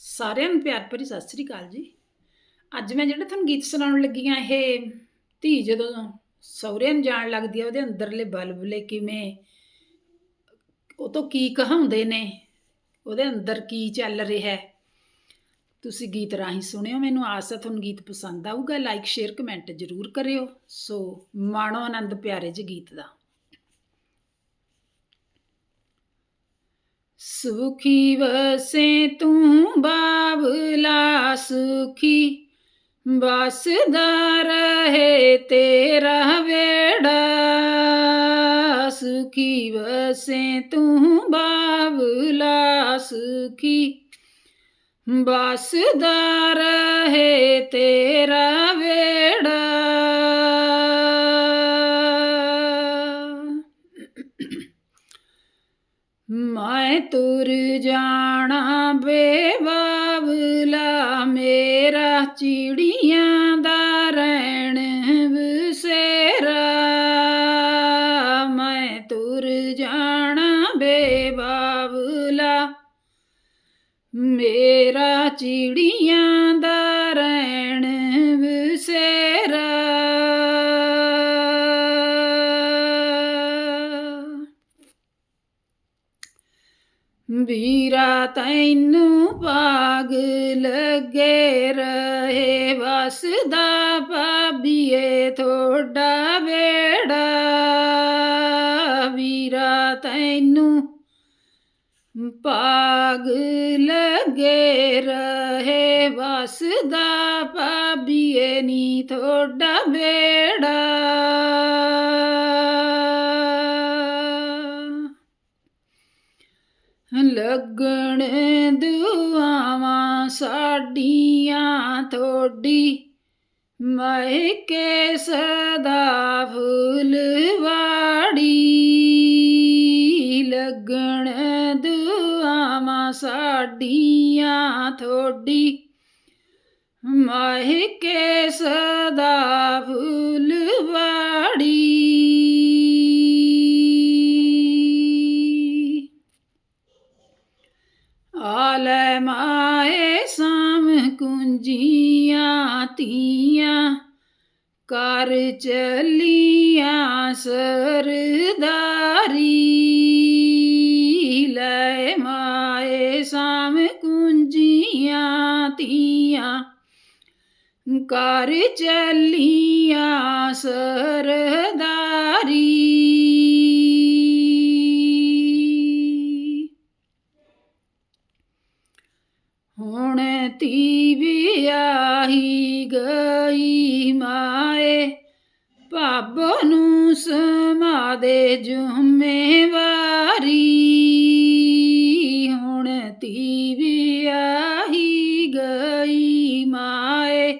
ਸਾਰਿਆਂ ਨੂੰ ਪਿਆਰ ਭਰੀ ਸਤਿ ਸ੍ਰੀ ਅਕਾਲ ਜੀ। ਅੱਜ ਮੈਂ ਜਿਹੜਾ ਤੁਹਾਨੂੰ ਗੀਤ ਸੁਣਾਉਣ ਲੱਗੀ ਆ ਇਹ ਧੀ ਜਦੋਂ ਸਹੁਰਿਆਂ ਨੂੰ ਜਾਣ ਲੱਗਦੀ ਆ, ਉਹਦੇ ਅੰਦਰਲੇ ਬਲਬਲੇ ਕਿਵੇਂ, ਉਹ ਤੋਂ ਕੀ ਕਹਾਉਂਦੇ ਨੇ, ਉਹਦੇ ਅੰਦਰ ਕੀ ਚੱਲ ਰਿਹਾ ਹੈ। ਤੁਸੀਂ ਗੀਤ ਰਾਹੀਂ ਸੁਣਿਓ, ਮੈਨੂੰ ਆਸ ਹੈ ਤੁਹਾਨੂੰ ਗੀਤ ਪਸੰਦ ਆਊਗਾ ਲਾਈਕ ਸ਼ੇਅਰ ਕਮੈਂਟ ਜ਼ਰੂਰ ਕਰਿਓ। ਸੋ ਮਾਣੋ ਆਨੰਦ ਪਿਆਰੇ ਜਿਹੇ ਗੀਤ ਦਾ। ਸੁਖੀ ਵਸੇ ਤੂੰ ਬਾਬਲਾ ਸੁਖੀ। ਬਸਦਾ ਰਹੇ ਤੇਰਾ ਵੇੜਾ ਸੁਖੀ ਵਸੇ ਤੂੰ ਬਾਬਲਾ ਸੁਖੀ। ਬਸਦਾ ਰਹੇ ਤੇਰਾ ਵੇੜਾ ਮੈਂ ਤੁਰ ਜਾਣਾ ਬੇਬਾਵਲਾ ਮੇਰਾ ਚਿੜੀਆਂ ਦਾ ਰਹਿਣ ਬਸੇਰਾ ਮੈਂ ਤੁਰ ਜਾਣਾ ਬੇਬਾਵਲਾ ਮੇਰਾ ਚਿੜੀਆਂ ਦਾ ਰਹਿਣ ਬਸੇਰਾ ਵੀਰਾ ਤੈਨੂੰ ਪਾਗ ਲੱਗੇ ਰਹੇ, ਵਸਦਾ ਭਾਬੀਏ ਥੋੜਾ ਵੇੜਾ ਵੀਰਾ ਤੈਨੂੰ ਪਾਗ ਲੱਗੇ ਰਹੇ, ਵਸਦਾ ਭਾਬੀਏ ਨੀ ਥੋੜਾ ਵੇੜਾ ਲੱਗਣ ਦੁਆਵਾਂ ਸਾਡੀਆਂ ਥੋੜੀ ਮਹਿਕੇ ਸਦਾ ਫੁੱਲਵਾੜੀ ਲੱਗਣ ਦੁਆਵਾਂ ਸਾਡੀਆਂ ਥੋੜੀ ਮਹਿਕੇ ਸਦਾ ਚੱਲੀਆਂ ਸਰਦਾਰੀ ਲੈ ਮਾਏ ਸਾਮ ਕੁੰਜੀਆਂ ਤੀਆਂ। ਕਰ ਚੱਲੀਆਂ ਸਰਦਾਰੀ ਭਾਬੋ ਨੂੰ ਸਮਾਦੇ ਜ਼ਿੰਮੇਵਾਰੀ। ਹੁਣ ਤੀ ਵਿਆਹੀ ਗਈ ਮਾਏ।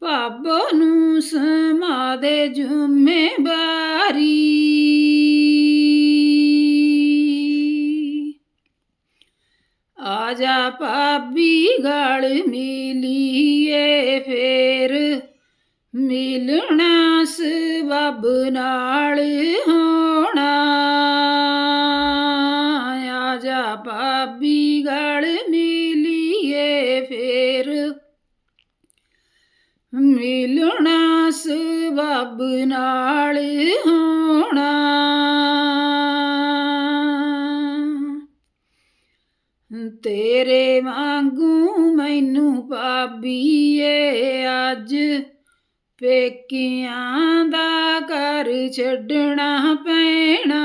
ਭਾਬੋ ਨੂੰ ਸਮਾਦੇ ਜ਼ਿੰਮੇਵਾਰੀ। ਆਜਾ ਭਾਬੀ ਗਲ ਮਿਲੀਏ ਫੇਰ। ਮਿਲਣਾ ਸਬਬ ਨਾਲ ਹੋਣਾ। ਆ ਜਾ ਭਾਬੀ ਗਲ ਮਿਲੀਏ ਫੇਰ। ਮਿਲਣਾ ਸਬਬ ਨਾਲ ਹੋਣਾ। ਤੇਰੇ ਵਾਂਗੂ ਮੈਨੂੰ ਭਾਬੀਏ ਅੱਜ ਪੇਕਿਆਂ ਦਾ ਘਰ ਛੱਡਣਾ ਪੈਣਾ।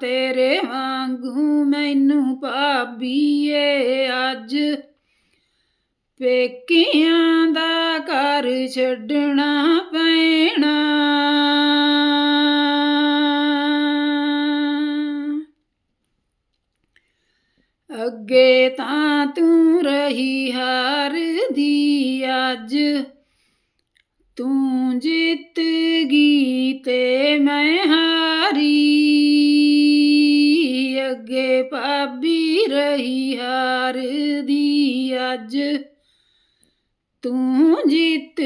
ਤੇਰੇ ਵਾਂਗੂ ਮੈਨੂੰ ਭਾਬੀਏ, ਅੱਜ ਪੇਕਿਆਂ ਦਾ ਘਰ ਛੱਡਣਾ ਪੈਣਾ। ਅੱਗੇ ਤਾਂ ਤੂੰ ਰਹੀ ਹਾਰ ਅੱਜ। ਤੂੰ ਜਿੱਤ ਗਈ ਤੇ ਮੈਂ ਹਾਰੀ। ਅੱਗੇ ਭਾਬੀ ਰਹੀ ਹਾਰ ਦੀ ਅੱਜ। ਤੂੰ ਜਿੱਤ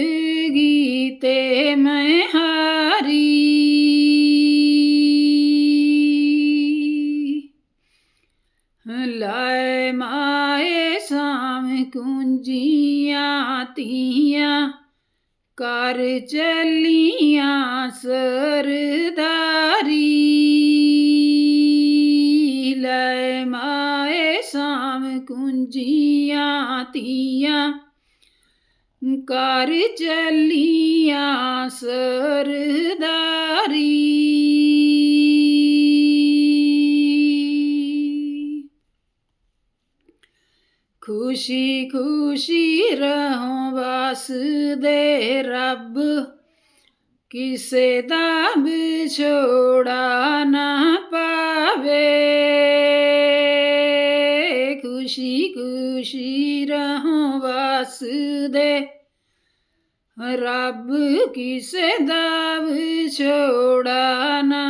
ਗਈ ਤੇ ਮੈਂ ਹਾਰੀ। ਲਾ ਲੈ ਮਾਏ ਸਾਮ ਕੁੰਜੀਆਂ ਤੀਆਂ, ਕਰ ਚੱਲੀਆਂ ਸਰਦਾਰੀ। ਲੈ ਮਾਏ ਸਾਮ ਕੁੰਜੀਆਂ ਤੀਆਂ, ਕਰ ਚੱਲੀਆਂ ਸਰਦਾਰੀ। ਖੁਸ਼ੀ ਖੁਸ਼ੀ ਰਹੋ ਵਸਦੇ ਰੱਬ। ਕਿਸੇ ਦਾ ਵਿਛੋੜਾ ਨਾ ਪਾਵੇ। ਖੁਸ਼ੀ ਖੁਸ਼ੀ ਰਹੋ ਵਸਦੇ ਰੱਬ। ਕਿਸੇ ਦਾ ਵਿਛੋੜਾ ਨਾ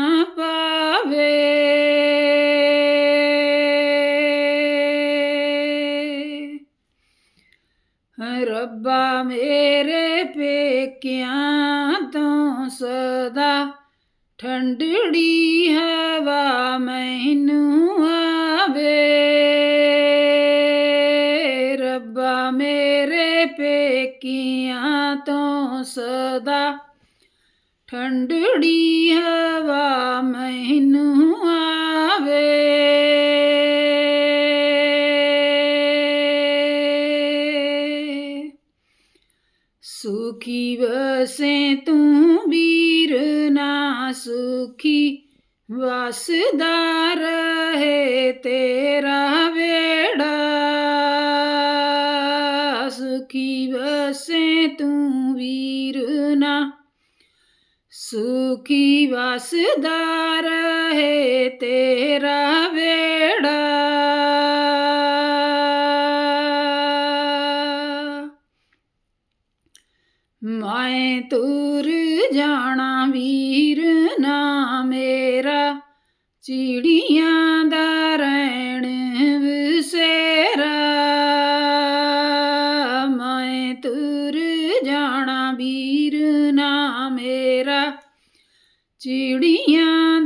ਠੰਡੜੀ ਹਵਾ ਮੈਨੂੰ ਆਵੇ। ਰੱਬਾ ਮੇਰੇ ਪੇਕੀਆਂ ਤੋਂ ਸਦਾ ਠੰਡੜੀ ਹਵਾ ਮੈਨੂੰ ਆਵੇ। ਸੁਖੀ ਵਸੇ ਤੂੰ ਵੀ ਸੁਖੀ ਵਸਦਾ ਰਹੇ ਤੇਰਾ ਵੇੜਾ ਸੁਖੀ ਵਸੇ ਤੂੰ ਵੀਰ ਨਾ। ਸੁਖੀ ਵਸਦਾ ਰਹੇ ਤੇਰਾ ਵੇੜਾ ਮੈਂ ਤੁਰ ਜਾਣਾ ਵੀਰ ਨਾ ਮੇਰਾ। ਚਿੜੀਆਂ ਦਾ ਰਹਿਣ ਵਿਸੇਰਾ। ਮੈਂ ਤੁਰ ਜਾਣਾ ਵੀਰ ਨਾ ਮੇਰਾ। ਚਿੜੀਆਂ